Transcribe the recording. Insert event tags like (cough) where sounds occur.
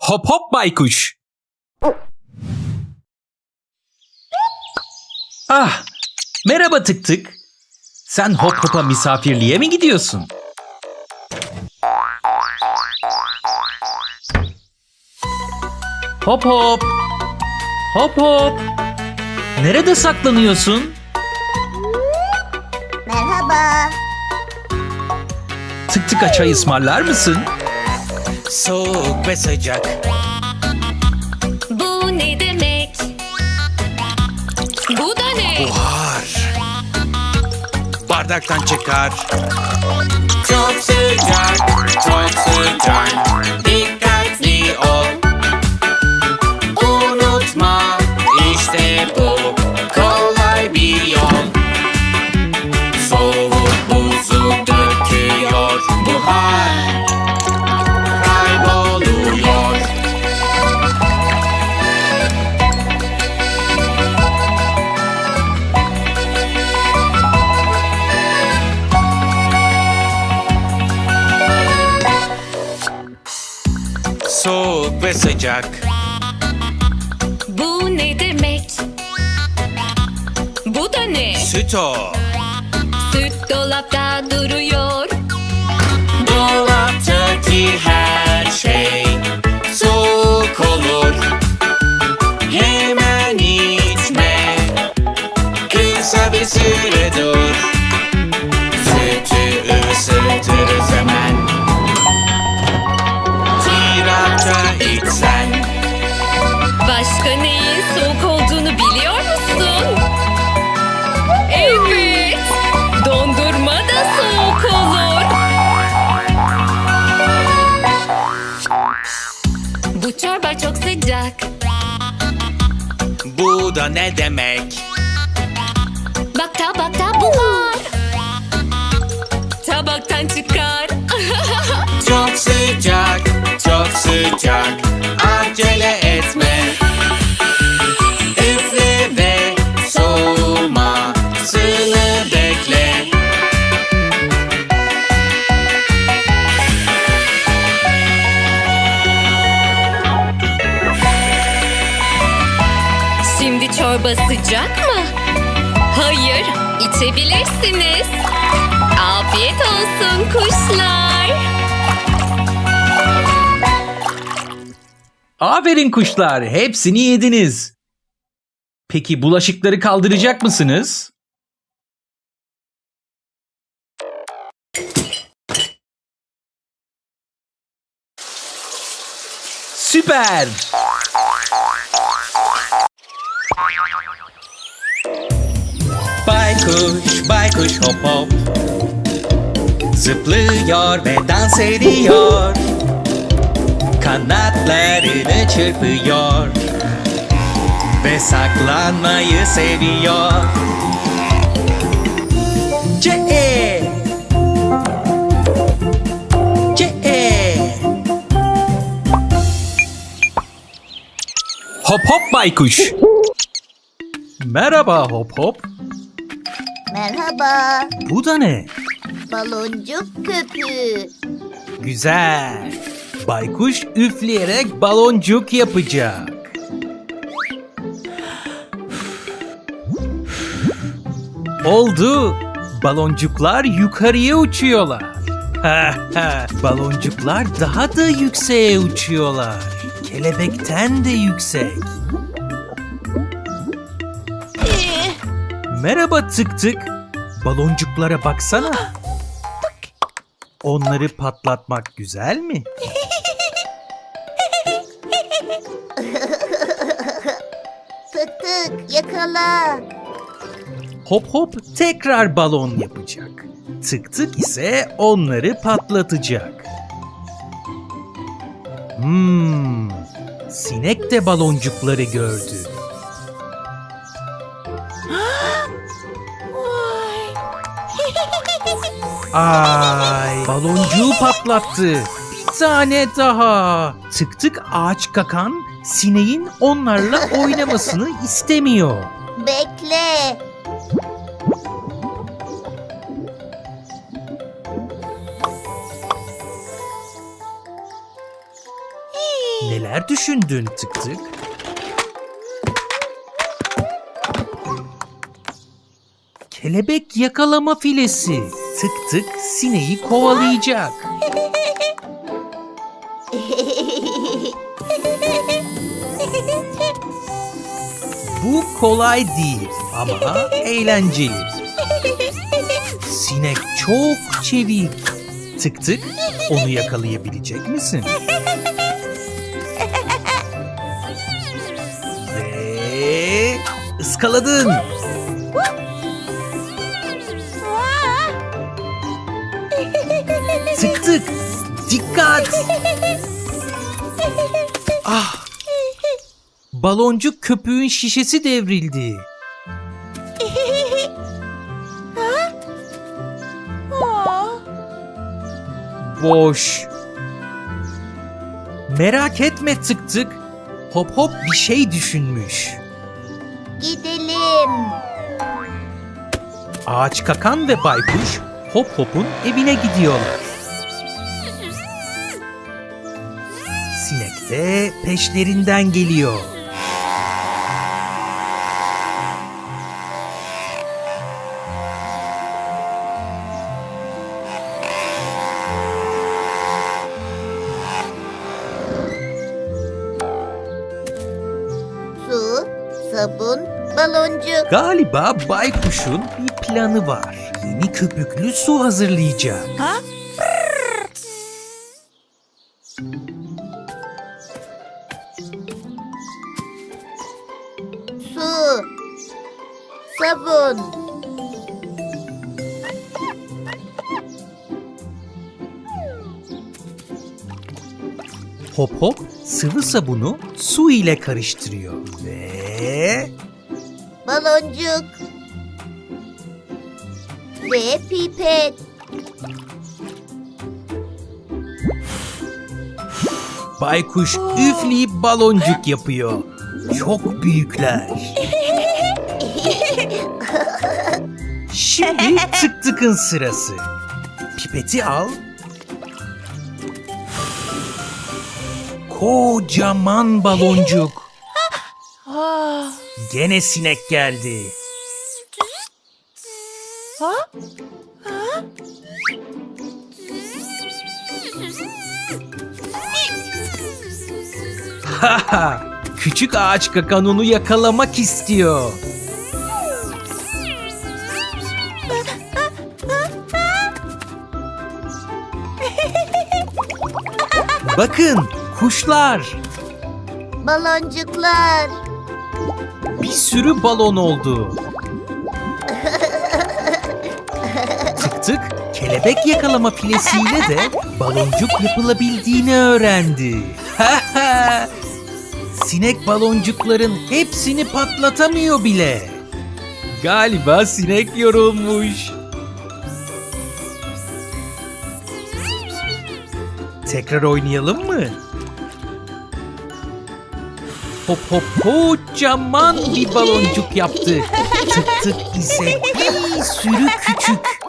Hop hop baykuş. Ah, merhaba tık tık. Sen hop hopa misafirliğe mi gidiyorsun? Hop hop. Hop hop. Nerede saklanıyorsun? Merhaba. Tık tıka çay ısmarlar mısın? Soğuk ve sıcak. Bu ne demek? Bu da ne? buhar. Bardaktan çıkar. Çok sıcak, çok sıcak. Dikkatli ol ve sıcak Bu ne demek? Bu da ne? Süt o Süt dolapta duruyor. Dolaptaki her şey soğuk olur Hemen içme Kısa bir süre dur ne demek Bak tabakta buhar. Tabaktan çıkar. Çok sıcak, çorba sıcak mı? Hayır, içebilirsiniz. Afiyet olsun kuşlar. Aferin kuşlar, hepsini yediniz. Peki bulaşıkları kaldıracak mısınız? Süper! Baykuş hop hop. Zıplıyor ve dans ediyor. Kanatlarını çırpıyor. Ve saklanmayı seviyor. C-E C-E Hop hop baykuş. (laughs) Merhaba hop hop Merhaba. Bu da ne? Baloncuk köpüğü. Güzel. Baykuş üfleyerek baloncuk yapacak. Oldu. Baloncuklar yukarıya uçuyorlar. Baloncuklar daha da yükseğe uçuyorlar. Kelebekten de yüksek. Merhaba tık tık. Baloncuklara baksana. Onları patlatmak güzel mi? Tık tık yakala. Hop hop tekrar balon yapacak. Tık tık ise onları patlatacak. Hmm, sinek de baloncukları gördü. Ay, baloncuğu patlattı. Bir tane daha. Tık tık ağaç kakan sineğin onlarla (laughs) oynamasını istemiyor. Bekle. Neler düşündün tık tık? Kelebek yakalama filesi. Tık tık sineği kovalayacak. Bu kolay değil ama eğlenceli. Sinek çok çevik. Tık tık onu yakalayabilecek misin? Ve ıskaladın. Baloncuk köpüğün şişesi devrildi. (laughs) Boş. Merak etme tık tık. Hop hop bir şey düşünmüş. Gidelim. Ağaç kakan ve baykuş hop hopun evine gidiyorlar. Sinek de peşlerinden geliyor. Baloncuk. Galiba baykuşun bir planı var. Yeni köpüklü su hazırlayacak. Su, sabun. Hop hop sıvı sabunu su ile karıştırıyor ve Baloncuk. Ve pipet. baykuş üfleyip baloncuk yapıyor. Çok büyükler. Şimdi tık tıkın sırası. Pipeti al. Kocaman baloncuk. Gene sinek geldi. Haha, küçük ağaç kakan onu yakalamak istiyor. Bakın kuşlar. Baloncuklar. Bir sürü balon oldu. tık tık kelebek yakalama filesiyle de baloncuk yapılabildiğini öğrendi. (laughs) sinek baloncukların hepsini patlatamıyor bile. Galiba sinek yorulmuş. Tekrar oynayalım mı? Hop hop kocaman bir baloncuk yaptı. Tık tık ise bir sürü küçük.